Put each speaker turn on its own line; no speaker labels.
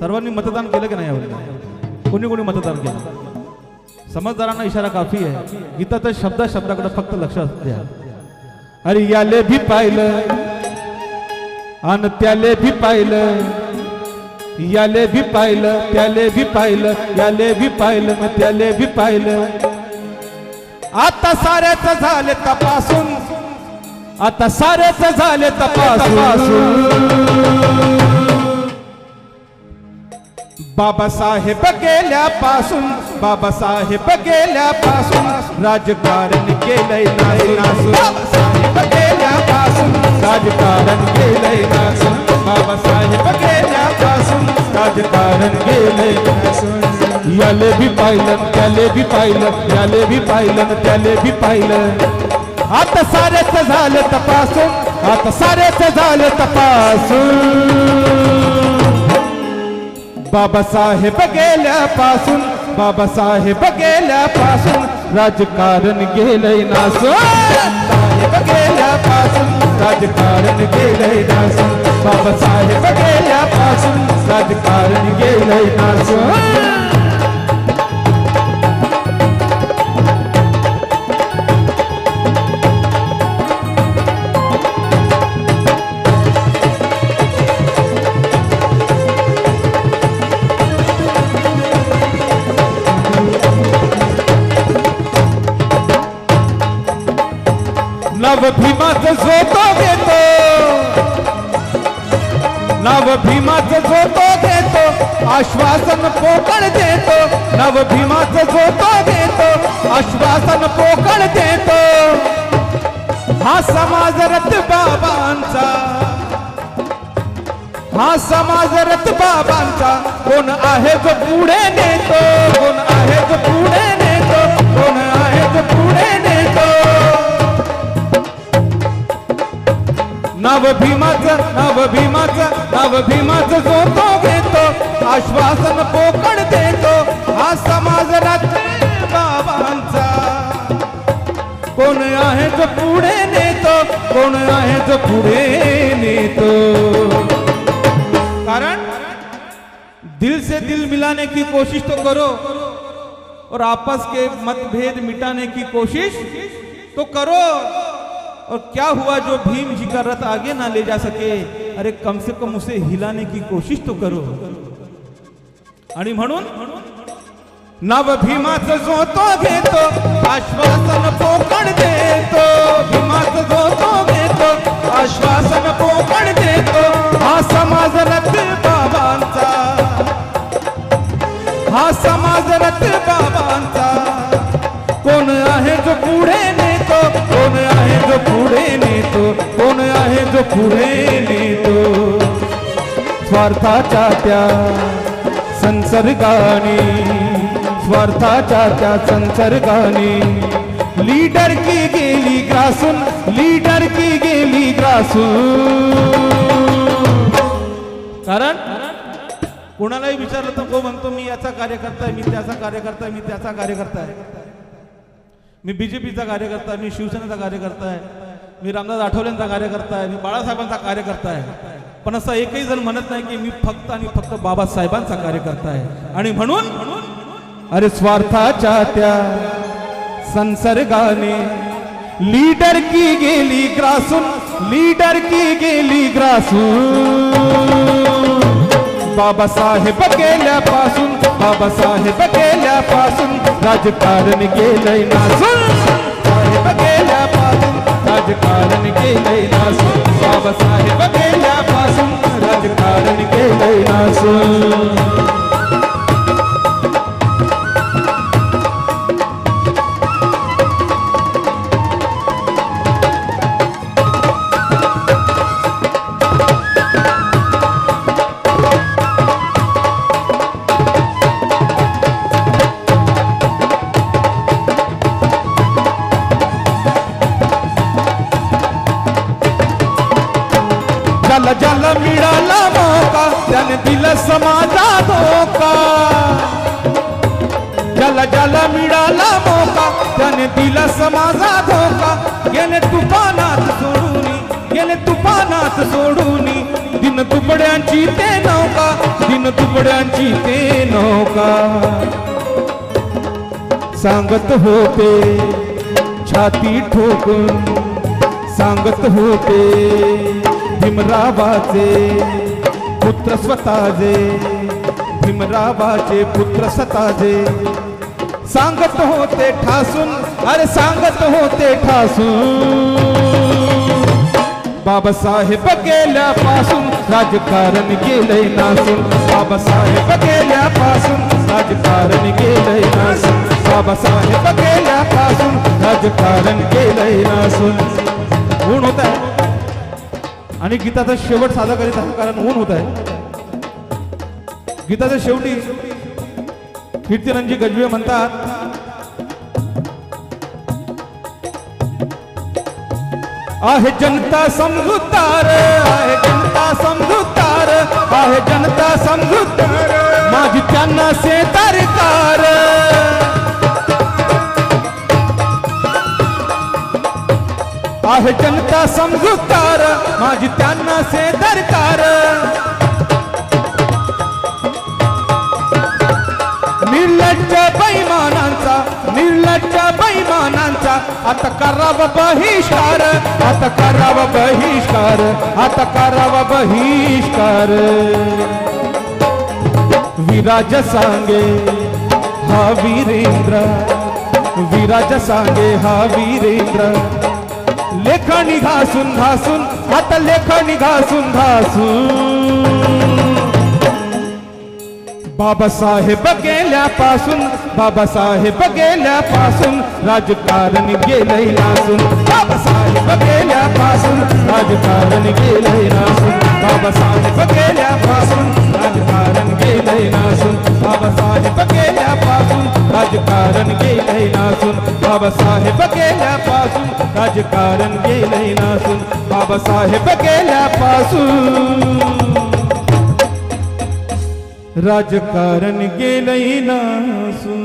सर्वांनी मतदान केलं की नाही यावर कोणी कोणी मतदान केलं? समजदारांना इशारा काफी आहे. गीताच्या शब्द शब्दाकडे फक्त लक्ष द्या. अरे याले भी पाहिलं. आणि त्याले भी पाहिलं. याले भी पाहिलं त्याले भी पाहिलं याले भी पाहिलं मग त्याले भी पाहिलं. आता साऱ्याच झाले तपासून. आता साऱ्याच झाले तपासून. बाबासाहेब गेल्यापासून बाबासाहेब गेल्यापासून राजकारण केलंय नाही नासून बाबासाहेब गेल्यापासून राजकारण केलंय नासून. बाबासाहेब गेल्यापासून राजकारण केलंय नासून. याले भी पाहिलं त्याले भी पाहिलं याले भी पाहिलं त्याले भी पाहिलं. आता सारेच झालं तपासून आता सारेच झालं तपासून. बाबासाहेब गेल्यापासून बाबासाहेब गेल्यापासून राजकारण गेलंय नासून साहेब गेल्यापासून राजकारण गेलंय नासून बाबासाहेब गेल्यापासून राजकारण गेलंय नासून नव भीमाचं झोतो घेतो. नव भीमाचं झोतो घेतो. आश्वासन पोकळ देतो. नव भीमाचं झोतो घेतो. आश्वासन पोकळ देतो. हा समाज रथ बाबांचा. हा समाज रथ बाबांचा. कोण आहे जो पुढे नेतो? कोण आहे जो भीमाचं नव भीमाचं नव भीमाचं जो तो घेतो आश्वासन पोकळ देतो. हा समाज रात्री बाबांचा. कोण आहे जो पुढे नेतो कोण आहे जो पुढे नेतो? कारण दिल से दिल मिलाने की कोशिश तो करो और आपस के मतभेद मिटाने की कोशिश तो करो। और क्या हुआ जो भीम जी का रथ आगे ना ले जा सके? अरे कम से कम उसे हिलाने की कोशिश तो करो। आणि म्हणून नव भीमाच जो तो घेतो आश्वासन पोकळ देतो. भीमाच जो तो घेतो आश्वासन पोकळ देतो. हा समाज रथ बाबांचा. हा समाज रथ बाबांचा. कोण आहे जो पुढे नेतो कोण आहे जो पुढे नेतो? कोण आहे जो पुढे नेतो? स्वार्थाच्या त्या संसर्गाने स्वार्थाच्या त्या संसर्गाने. लीडर की गेली ग्रासून लीडर की गेली ग्रासून. कारण कोणालाही विचारलं तर तो म्हणतो मी याचा कार्यकर्ता आहे मी त्याचा कार्यकर्ता आहे मी त्याचा कार्यकर्ता आहे. मी बीजेपीचा कार्यकर्ता आहे मी शिवसेनेचा कार्यकर्ता आहे. मी रामदास आठवलेंचा कार्यकर्ता आहे. मी बाळासाहेबांचा कार्यकर्ता आहे. पण असं एकही जण म्हणत नाही की मी फक्त आणि फक्त बाबासाहेबांचा कार्यकर्ता आहे. आणि म्हणून अरे स्वार्थाच्या त्या संसर्गाने लीडर की गेली ग्रासून लीडर की गेली ग्रासून. बाबासाहेब गेल्यापासून बाबासाहेब गेल्यापासून राजकारण गेलंय नासून साहेब गेल्यापासून राजकारण गेलंय नासून बाबासाहेब गेल्या ज्याला ज्याला मिळाला मौका त्याने दिला समाजा धोका. ज्याला ज्याला मिळाला मौका त्याने दिला समाजा धोका. गेले तुफानात सोडून गेले तुफानात सोडून दिन तुपड्यांची ते नौका दिन दुबड्यांची ते नौका. सांगत होते छाती ठोकून सांगत होते भीमरावाचे पुत्र स्वतःजे भीमरावाचे पुत्र स्वतःजे सांगत होते ठासून अरे सांगत होते ठासून. बाबासाहेब गेल्यापासून राजकारण गेलंय नासून. बाबासाहेब गेल्यापासून राजकारण गेलंय नासून. बाबासाहेब गेल्यापासून राजकारण गेलंय नासून. म्हणून होत आणि गीताचा शेवट साधा करीत आहे कारण ऊन होत आहे. गीताच्या शेवटी कीर्तिरंजी गजवे म्हणतात आहे जनता समजूतार आहे जनता समजूतार आहे जनता समजूतार माझी त्यांना सेतारकार आहे जनता समजूतार माझी त्यांना सेतारकार निर्लज्ज बैमानांचा निर्लज्ज बैमानांचा आता करावा बहिष्कार आता करावा बहिष्कार आता करावा बहिष्कार. विराज सांगे हा वीरेंद्र. विराज सांगे हा वीरेंद्र. लेखणी घासून घासून आता लेखणी घासून घासून. बाबासाहेब गेल्यापासून बाबासाहेब गेल्यापासून राजकारण गेलंय नासून. बाबासाहेब गेल्यापासून राजकारण गेलंय नासून. बाबासाहेब गेल्यापासून राजकारण गेलंय नासून. बाबासाहेब गेल्यापासून राजकारण गेलंय नासून. बाबासाहेब गेल्यापासून राजकारण गेले नासून. बाबासाहेब गेल्यापासून. राजकारण गेलंय नासून.